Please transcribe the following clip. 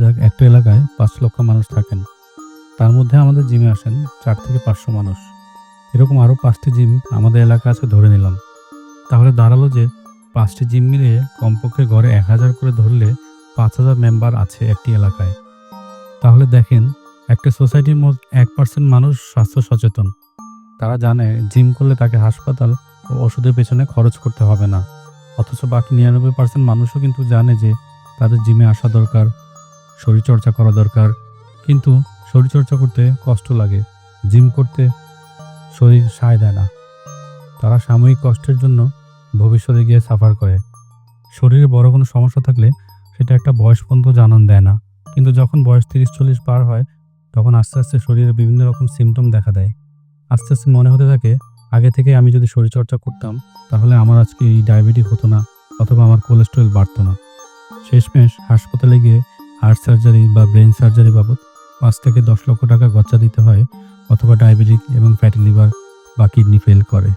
যাক, একটা এলাকায় পাঁচ লক্ষ মানুষ থাকেন। তার মধ্যে আমাদের জিমে আসেন চার থেকে পাঁচশো মানুষ। এরকম আরও পাঁচটি জিম আমাদের এলাকা আছে ধরে নিলাম। তাহলে দাঁড়াল যে পাঁচটি জিম মিলিয়ে কমপক্ষে গড়ে এক হাজার করে ধরলে পাঁচ হাজার মেম্বার আছে একটি এলাকায়। তাহলে দেখেন, একটা সোসাইটির মধ্যে এক পার্সেন্ট মানুষ স্বাস্থ্য সচেতন। তারা জানে জিম করলে তাকে হাসপাতাল ও ওষুধের পেছনে খরচ করতে হবে না। অথচ বাকি নিরানব্বই পার্সেন্ট মানুষও কিন্তু জানে যে তাদের জিমে আসা দরকার। শরীরচর্চা করা দরকার। কিন্তু শরীরচর্চা করতে কষ্ট লাগে, জিম করতে শরীর সায় দেয় না। তারা সাময়িক কষ্টের জন্য ভবিষ্যতে গিয়ে সাফার করে। শরীরে বড় কোনো সমস্যা থাকলে সেটা একটা বয়স পর্যন্ত জানান দেয় না। কিন্তু যখন বয়স তিরিশ চল্লিশ পার হয়, তখন আস্তে আস্তে শরীরে বিভিন্ন রকম সিমটম দেখা দেয়। আস্তে আস্তে মনে হতে থাকে, আগে থেকে আমি যদি শরীরচর্চা করতাম, তাহলে আমার আজকে এই ডায়াবেটিস হতো না, অথবা আমার কোলেস্ট্রল বাড়তো না। শেষমেশ হাসপাতালে গিয়ে হার্ট সার্জারি বা ব্রেন সার্জারি বাবদ পাঁচ থেকে দশ লক্ষ টাকা গচ্চা দিতে হয় অথবা ডায়াবেটিক এবং ফ্যাটি লিভার বা কিডনি ফেল করে।